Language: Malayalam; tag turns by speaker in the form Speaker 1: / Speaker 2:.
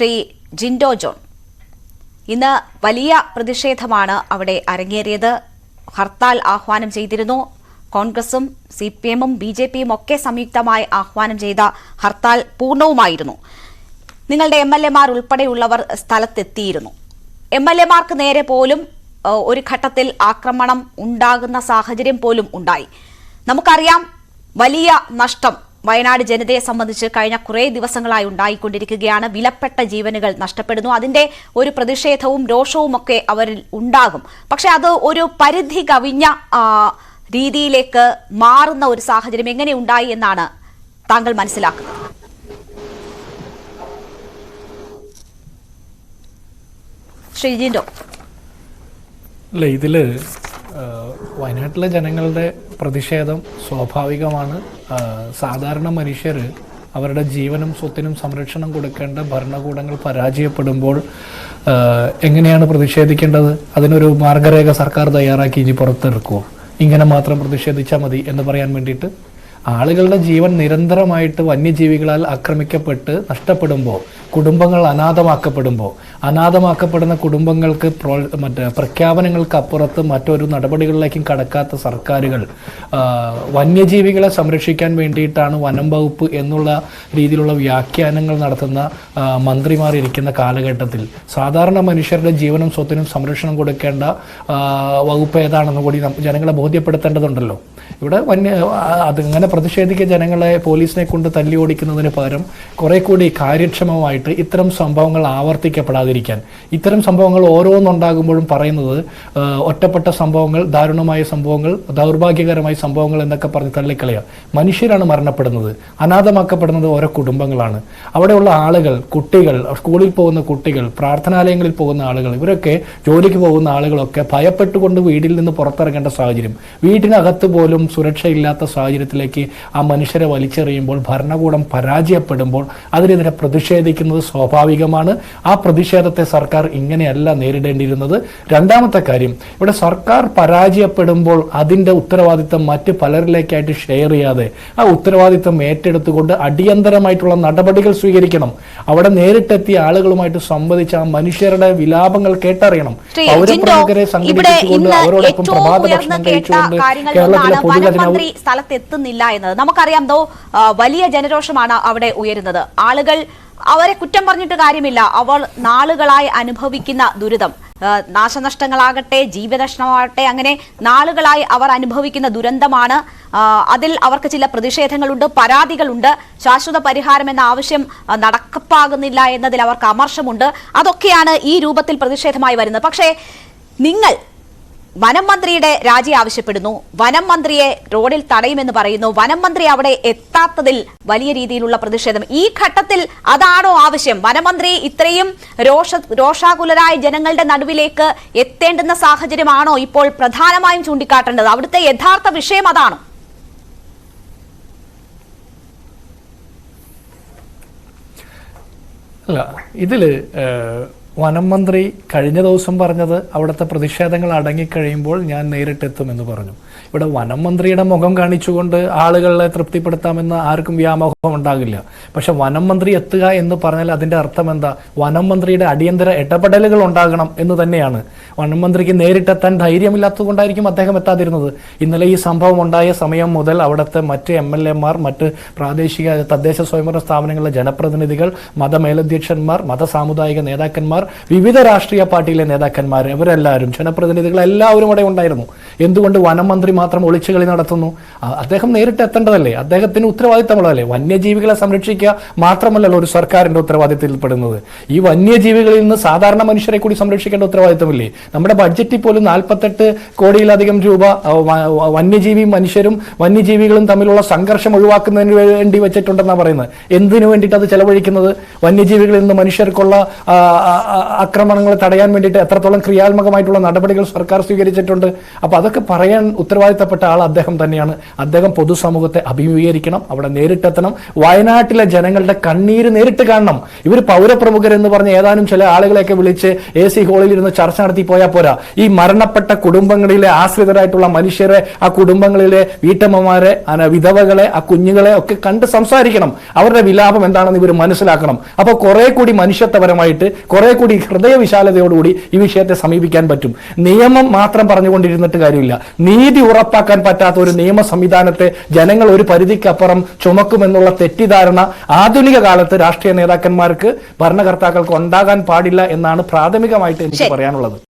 Speaker 1: ശ്രീ ജിൻഡോ ജോൺ. ഇന്ന് വലിയ പ്രതിഷേധമാണ് അവിടെ അരങ്ങേറിയത്. ഹർത്താൽ ആഹ്വാനം ചെയ്തിരുന്നു. കോൺഗ്രസും സി പി എമ്മും ബി ജെ പിയും ഒക്കെ സംയുക്തമായി ആഹ്വാനം ചെയ്ത ഹർത്താൽ പൂർണവുമായിരുന്നു. നിങ്ങളുടെ എം എൽ എമാർ ഉൾപ്പെടെയുള്ളവർ സ്ഥലത്തെത്തിയിരുന്നു. എം എൽ എമാർക്ക് നേരെ പോലും ഒരു ഘട്ടത്തിൽ ആക്രമണം ഉണ്ടാകുന്ന സാഹചര്യം പോലും ഉണ്ടായി. നമുക്കറിയാം വലിയ നഷ്ടം വയനാട് ജനതയെ സംബന്ധിച്ച് കഴിഞ്ഞ കുറേ ദിവസങ്ങളായി ഉണ്ടായിക്കൊണ്ടിരിക്കുകയാണ്. വിലപ്പെട്ട ജീവനുകൾ നഷ്ടപ്പെടുന്നു. അതിന്റെ ഒരു പ്രതിഷേധവും രോഷവും ഒക്കെ അവരിൽ ഉണ്ടാകും. പക്ഷെ അത് ഒരു പരിധി കവിഞ്ഞ രീതിയിലേക്ക് മാറുന്ന ഒരു സാഹചര്യം എങ്ങനെ ഉണ്ടായി എന്നാണ് താങ്കൾ മനസ്സിലാക്കുന്നത്. ശ്രീജിൻഡോ
Speaker 2: അല്ല ഇതിൽ വയനാട്ടിലെ ജനങ്ങളുടെ പ്രതിഷേധം സ്വാഭാവികമാണ്. സാധാരണ മനുഷ്യർ അവരുടെ ജീവനും സ്വത്തിനും സംരക്ഷണം കൊടുക്കേണ്ട ഭരണകൂടങ്ങൾ പരാജയപ്പെടുമ്പോൾ എങ്ങനെയാണ് പ്രതിഷേധിക്കേണ്ടത്? അതിനൊരു മാർഗരേഖ സർക്കാർ തയ്യാറാക്കി ഇനി പുറത്തിറക്കുമോ ഇങ്ങനെ മാത്രം പ്രതിഷേധിച്ചാൽ മതി എന്ന് പറയാൻ വേണ്ടിയിട്ട് ആളുകളുടെ ജീവൻ നിരന്തരമായിട്ട് വന്യജീവികളാൽ ആക്രമിക്കപ്പെട്ട് നഷ്ടപ്പെടുമ്പോൾ കുടുംബങ്ങൾ അനാഥമാക്കപ്പെടുമ്പോൾ അനാഥമാക്കപ്പെടുന്ന കുടുംബങ്ങൾക്ക് പ്രോ മറ്റേ പ്രഖ്യാപനങ്ങൾക്ക് അപ്പുറത്ത് മറ്റൊരു നടപടികളിലേക്കും കടക്കാത്ത സർക്കാരുകൾ വന്യജീവികളെ സംരക്ഷിക്കാൻ വേണ്ടിയിട്ടാണ് വനം വകുപ്പ് എന്നുള്ള രീതിയിലുള്ള വ്യാഖ്യാനങ്ങൾ നടത്തുന്ന മന്ത്രിമാർ ഇരിക്കുന്ന കാലഘട്ടത്തിൽ. സാധാരണ മനുഷ്യരുടെ ജീവനും സ്വത്തിനും സംരക്ഷണം കൊടുക്കേണ്ട വകുപ്പ് ഏതാണെന്ന് കൂടി ജനങ്ങളെ ബോധ്യപ്പെടുത്തേണ്ടതുണ്ടല്ലോ. ഇവിടെ വന്യ അതിങ്ങനെ പ്രതിഷേധിക്കുക ജനങ്ങളെ പോലീസിനെ കൊണ്ട് തല്ലി ഓടിക്കുന്നതിന് പകരം കുറെ കൂടി കാര്യക്ഷമമായിട്ട് ഇത്തരം സംഭവങ്ങൾ ആവർത്തിക്കപ്പെടാതിരിക്കാൻ. ഇത്തരം സംഭവങ്ങൾ ഓരോന്നുണ്ടാകുമ്പോഴും പറയുന്നത് ഒറ്റപ്പെട്ട സംഭവങ്ങൾ ദാരുണമായ സംഭവങ്ങൾ ദൗർഭാഗ്യകരമായ സംഭവങ്ങൾ എന്നൊക്കെ പറഞ്ഞ് തള്ളിക്കളയുക. മനുഷ്യരാണ് മരണപ്പെടുന്നത്. അനാഥമാക്കപ്പെടുന്നത് ഓരോ കുടുംബങ്ങളാണ്. അവിടെയുള്ള ആളുകൾ കുട്ടികൾ സ്കൂളിൽ പോകുന്ന കുട്ടികൾ പ്രാർത്ഥനാലയങ്ങളിൽ പോകുന്ന ആളുകൾ ഇവരൊക്കെ ജോലിക്ക് പോകുന്ന ആളുകളൊക്കെ ഭയപ്പെട്ടുകൊണ്ട് വീട്ടിൽ നിന്ന് പുറത്തിറങ്ങേണ്ട സാഹചര്യം. വീട്ടിനകത്ത് പോലും സുരക്ഷയില്ലാത്ത സാഹചര്യത്തിലേക്ക് ആ മനുഷ്യരെ വലിച്ചെറിയുമ്പോൾ ഭരണകൂടം പരാജയപ്പെടുമ്പോൾ അതിനെതിരെ പ്രതിഷേധിക്കുന്നത് സ്വാഭാവികമാണ്. ആ പ്രതിഷേധത്തെ സർക്കാർ ഇങ്ങനെയല്ല നേരിടേണ്ടിയിരുന്നത്. രണ്ടാമത്തെ കാര്യം ഇവിടെ സർക്കാർ പരാജയപ്പെടുമ്പോൾ അതിന്റെ ഉത്തരവാദിത്തം മറ്റ് പലരിലേക്കായിട്ട് ഷെയർ ചെയ്യാതെ ആ ഉത്തരവാദിത്തം ഏറ്റെടുത്തുകൊണ്ട് അടിയന്തരമായിട്ടുള്ള നടപടികൾ സ്വീകരിക്കണം. അവിടെ നേരിട്ടെത്തിയ ആളുകളുമായിട്ട് സംവദിച്ച ആ മനുഷ്യരുടെ വിലാപങ്ങൾ കേട്ടറിയണം. പൗരപ്രമുഖരെ സംഘടിപ്പിച്ചുകൊണ്ട് അവരോടൊപ്പം പ്രഭാത ഭക്ഷണം കഴിച്ചുകൊണ്ട് കേരളത്തിലെ പൊതുജന
Speaker 1: സ്ഥലത്തെത്തുന്നില്ല. എന്നത് നമുക്കറിയാം ദോ വലിയ ജനരോഷമാണ് അവിടെ ഉയരുന്നത്. ആളുകൾ അവരെ കുറ്റം പറഞ്ഞിട്ട് കാര്യമില്ല. അവൾ നാളുകളായി അനുഭവിക്കുന്ന ദുരിതം. നാശനഷ്ടങ്ങളാകട്ടെ ജീവനഷ്ടമാകട്ടെ അങ്ങനെ നാളുകളായി അവർ അനുഭവിക്കുന്ന ദുരന്തമാണ്. അതിൽ അവർക്ക് ചില പ്രതിഷേധങ്ങളുണ്ട് പരാതികളുണ്ട്. ശാശ്വത പരിഹാരം എന്ന ആവശ്യം നടക്കപ്പാകുന്നില്ല എന്നതിൽ അവർക്ക് അമർഷമുണ്ട്. അതൊക്കെയാണ് ഈ രൂപത്തിൽ പ്രതിഷേധമായി വരുന്നത്. പക്ഷേ നിങ്ങൾ വനം മന്ത്രിയുടെ രാജി ആവശ്യപ്പെടുന്നു. വനം മന്ത്രിയെ റോഡിൽ തടയുമെന്ന് പറയുന്നു. വനം മന്ത്രി അവിടെ എത്താത്തതിൽ വലിയ രീതിയിലുള്ള പ്രതിഷേധം. ഈ ഘട്ടത്തിൽ അതാണോ ആവശ്യം? വനമന്ത്രി ഇത്രയും രോഷ രോഷാകുലരായ ജനങ്ങളുടെ നടുവിലേക്ക് എത്തേണ്ടുന്ന സാഹചര്യമാണോ ഇപ്പോൾ പ്രധാനമായും ചൂണ്ടിക്കാട്ടേണ്ടത്? അവിടുത്തെ യഥാർത്ഥ വിഷയം അതാണ്.
Speaker 2: അല്ല ഏഹ്, വനം മന്ത്രി കഴിഞ്ഞ ദിവസം പറഞ്ഞത് അവിടുത്തെ പ്രതിഷേധങ്ങൾ അടങ്ങിക്കഴിയുമ്പോൾ ഞാൻ നേരിട്ടെത്തുമെന്ന് പറഞ്ഞു. ഇവിടെ വനം മന്ത്രിയുടെ മുഖം കാണിച്ചുകൊണ്ട് ആളുകളെ തൃപ്തിപ്പെടുത്താമെന്ന് ആർക്കും വ്യാമോഹം ഉണ്ടാകില്ല. പക്ഷെ വനം മന്ത്രി എത്തുക എന്ന് പറഞ്ഞാൽ അതിന്റെ അർത്ഥം എന്താ? വനം മന്ത്രിയുടെ അടിയന്തര ഇടപെടലുകൾ ഉണ്ടാകണം എന്ന് തന്നെയാണ്. വനം മന്ത്രിക്ക് നേരിട്ടെത്താൻ ധൈര്യമില്ലാത്തതുകൊണ്ടായിരിക്കും അദ്ദേഹം എത്താതിരുന്നത്. ഇന്നലെ ഈ സംഭവം ഉണ്ടായ സമയം മുതൽ അവിടുത്തെ മറ്റ് എം എൽ എമാർ മറ്റ് പ്രാദേശിക തദ്ദേശ സ്വയംഭരണ സ്ഥാപനങ്ങളിലെ ജനപ്രതിനിധികൾ മതമേലധ്യക്ഷന്മാർ മത സാമുദായിക നേതാക്കന്മാർ വിവിധ രാഷ്ട്രീയ പാർട്ടിയിലെ നേതാക്കന്മാർ ഇവരെല്ലാവരും ജനപ്രതിനിധികൾ എല്ലാവരും അവിടെ ഉണ്ടായിരുന്നു. എന്തുകൊണ്ട് വനം മന്ത്രി മാത്രം ഒളിച്ചുകളി നടത്തുന്നു? അദ്ദേഹം നേരിട്ട് എത്തേണ്ടതല്ലേ? അദ്ദേഹത്തിന് ഉത്തരവാദിത്തമുള്ളതല്ലേ? വന്യജീവികളെ സംരക്ഷിക്കുക മാത്രമല്ലല്ലോ ഒരു സർക്കാരിന്റെ ഉത്തരവാദിത്തത്തിൽപ്പെടുന്നത്. ഈ വന്യജീവികളിൽ നിന്ന് സാധാരണ മനുഷ്യരെ കൂടി സംരക്ഷിക്കേണ്ട ഉത്തരവാദിത്തമില്ലേ? നമ്മുടെ ബഡ്ജറ്റിൽ പോലും നാൽപ്പത്തെട്ട് കോടിയിലധികം രൂപ വന്യജീവി മനുഷ്യരും വന്യജീവികളും തമ്മിലുള്ള സംഘർഷം ഒഴിവാക്കുന്നതിന് വേണ്ടി വെച്ചിട്ടുണ്ടെന്നാണ് പറയുന്നത്. എന്തിനു വേണ്ടിയിട്ട് അത് ചെലവഴിക്കുന്നത്? വന്യജീവികളിൽ നിന്ന് മനുഷ്യർക്കുള്ള ആക്രമണങ്ങൾ തടയാൻ വേണ്ടിയിട്ട് എത്രത്തോളം ക്രിയാത്മകമായിട്ടുള്ള നടപടികൾ സർക്കാർ സ്വീകരിച്ചിട്ടുണ്ട്? അപ്പൊ അതൊക്കെ അതൊക്കെ പറയാൻ ഉത്തരവാദിത്തപ്പെട്ട ആൾ അദ്ദേഹം തന്നെയാണ്. അദ്ദേഹം പൊതുസമൂഹത്തെ അഭിമുഖീകരിക്കണം അവിടെ നേരിട്ടെത്തണം. വയനാട്ടിലെ ജനങ്ങളുടെ കണ്ണീര് നേരിട്ട് കാണണം. ഇവർ പൗരപ്രമുഖർ എന്ന് പറഞ്ഞ ഏതാനും ചില ആളുകളെയൊക്കെ വിളിച്ച് എ സി ഹോളിൽ ഇരുന്ന് ചർച്ച നടത്തി പോയാൽ പോരാ. ഈ മരണപ്പെട്ട കുടുംബങ്ങളിലെ ആശ്രിതരായിട്ടുള്ള മനുഷ്യരെ ആ കുടുംബങ്ങളിലെ വീട്ടമ്മമാരെ വിധവകളെ ആ കുഞ്ഞുങ്ങളെ ഒക്കെ കണ്ട് സംസാരിക്കണം. അവരുടെ വിലാപം എന്താണെന്ന് ഇവർ മനസ്സിലാക്കണം. അപ്പോൾ കുറെ കൂടി മനുഷ്യത്വപരമായിട്ട് കുറെ കൂടി ഹൃദയവിശാലതയോടുകൂടി ഈ വിഷയത്തെ സമീപിക്കാൻ പറ്റും. നിയമം മാത്രം പറഞ്ഞുകൊണ്ടിരുന്നിട്ട് കാര്യമില്ല. നീതി ഉറപ്പാക്കാൻ പറ്റാത്ത ഒരു നിയമ സംവിധാനത്തെ ജനങ്ങൾ ഒരു പരിധിക്കപ്പുറം ചുമക്കുമെന്നുള്ള തെറ്റിദ്ധാരണ ആധുനിക കാലത്ത് രാഷ്ട്രീയ നേതാക്കന്മാർക്ക് ഭരണകർത്താക്കൾക്ക് ഉണ്ടാകാൻ പാടില്ല എന്നാണ് പ്രാഥമികമായിട്ട് എനിക്ക് പറയാനുള്ളത്.